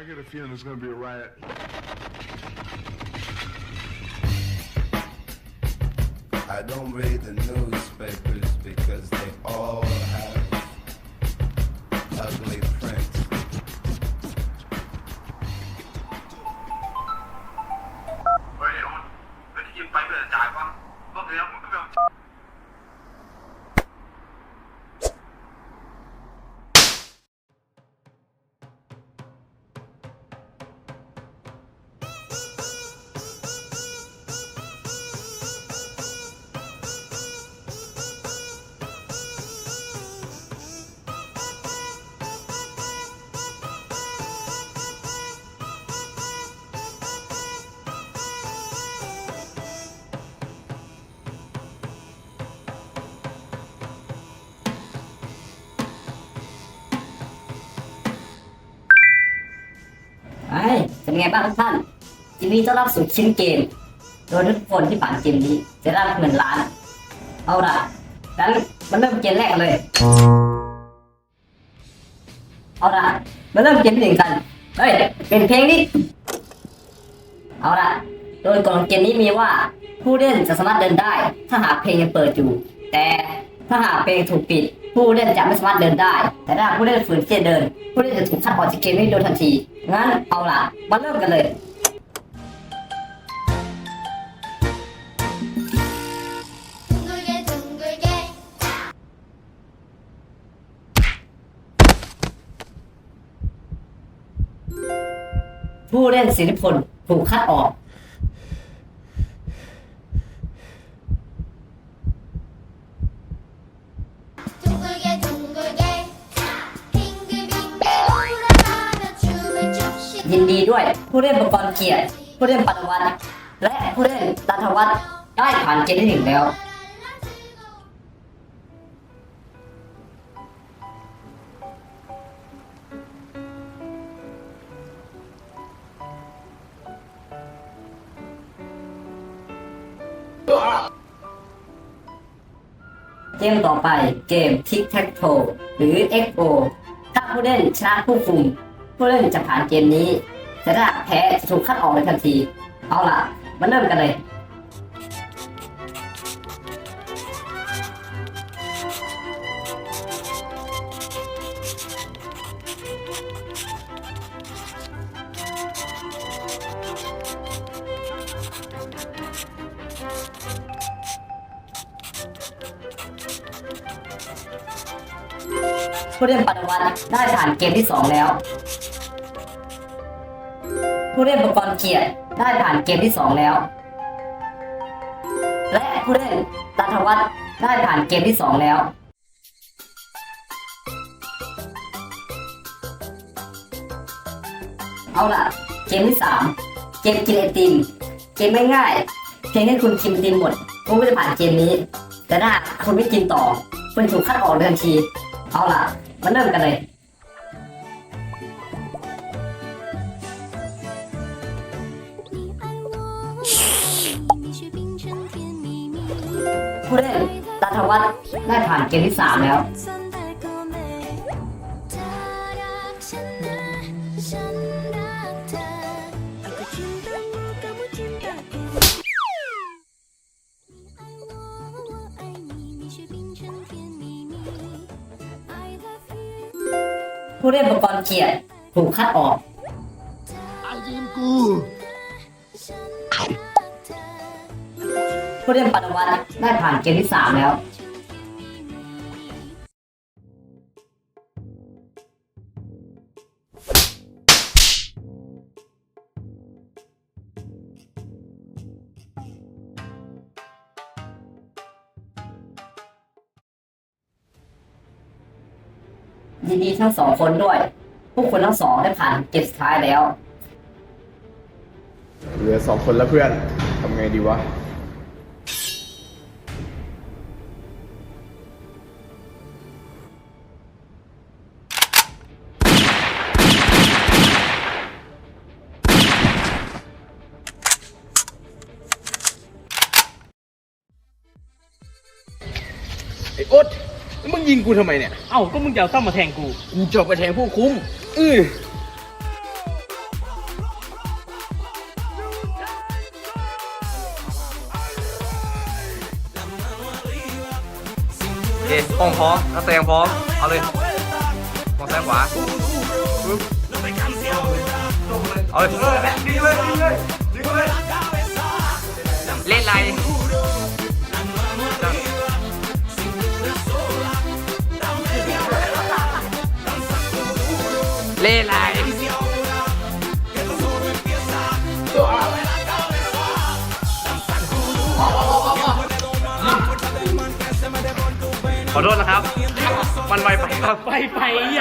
I get a feeling there's gonna be a riot. I don't read the newspapers because they all have ugly prints. ไงบ้างทุกท่านยินดีต้อนรับสู่ชิ้นเกม โดยทุกคนที่ผ่านเกมนี้จะได้รับเงินล้าน เอาล่ะงั้นมาเริ่มเกมแรกเลย เอาล่ะมาเริ่มเกมหนึ่งกัน เฮ้ย เป็นเพลงนี้ เอาล่ะ โดยกฎของเกมนี้มีว่า ผู้เล่นจะสามารถเดินได้ ถ้าหากเพลงยังเปิดอยู่ แต่ถ้าหากเพลงถูกปิด ผู้เล่นจะไม่สามารถเดินได้ แต่ถ้าผู้เล่นฝืนที่จะเดิน ผู้เล่นจะถูกคัดออกจากเกมนี้โดยทันทีงั้นเอาล่ะมาเริ่มกันเลยผู้เล่นสิริพลถูกคัดออก ยินดีด้วย ผู้เล่นประกรณ์เกียรติ ผู้เล่นปัตวัตและผู้เล่นตัทวัฒน์ได้ผ่านเกมที่หนึ่งแล้วเกมต่อไปเกม Tic Tac Toe หรือ XO ถ้าผู้เล่นชนะผู้คุม ผู้เล่นจะผ่านเกมนี้ แต่ถ้าแพ้จะถูกคัดออกในทันที เอาล่ะ มาเริ่มกันเลยผู้เล่นปัตวันได้ผ่านเกมที่สองแล้ว ผู้เล่นประกรณ์เกียรติได้ผ่านเกมที่สองแล้ว และผู้เล่นตัทวัฒน์ได้ผ่านเกมที่สองแล้วเอาล่ะ เกมที่สามเกมกินไอติม เกมไม่ง่ายๆเพียงแค่คุณกินไอติมหมดคุณก็จะผ่านเกมนี้ แต่ถ้าคุณไม่กินต่อ คุณถูกคัดออกในทันที เอาล่ะ มาเริ่มกันเลย ผู้เล่นรัฐวัฒน์ได้ผ่านเกมที่สามแล้ว ผู้เล่นประกรณ์เกียรติถูกคัดออก ไอ้ยิมกู ผู้เล่นปัตวันได้ผ่านเกมที่สามแล้วยินดีทั้งสองคนด้วย พวกคุณทั้งสองได้ผ่านเกมสุดท้ายแล้ว เหลือสองคนแล้วเพื่อนทำไงดีวะ ไอ้อดแล้วมึงยิงกูทำไมเนี่ย เอ้าก็มึงจะเอาซ่อมมาแทงกู กูจบไปแทงผู้คุ้ม อืออเคป้องพร้อมนักแทงพร้อม เอาเลยมองซ้ายขวาเอาเลย เล่นไร เล่ไหลขอโทษนะครับ มันไวไปครับ ไปไป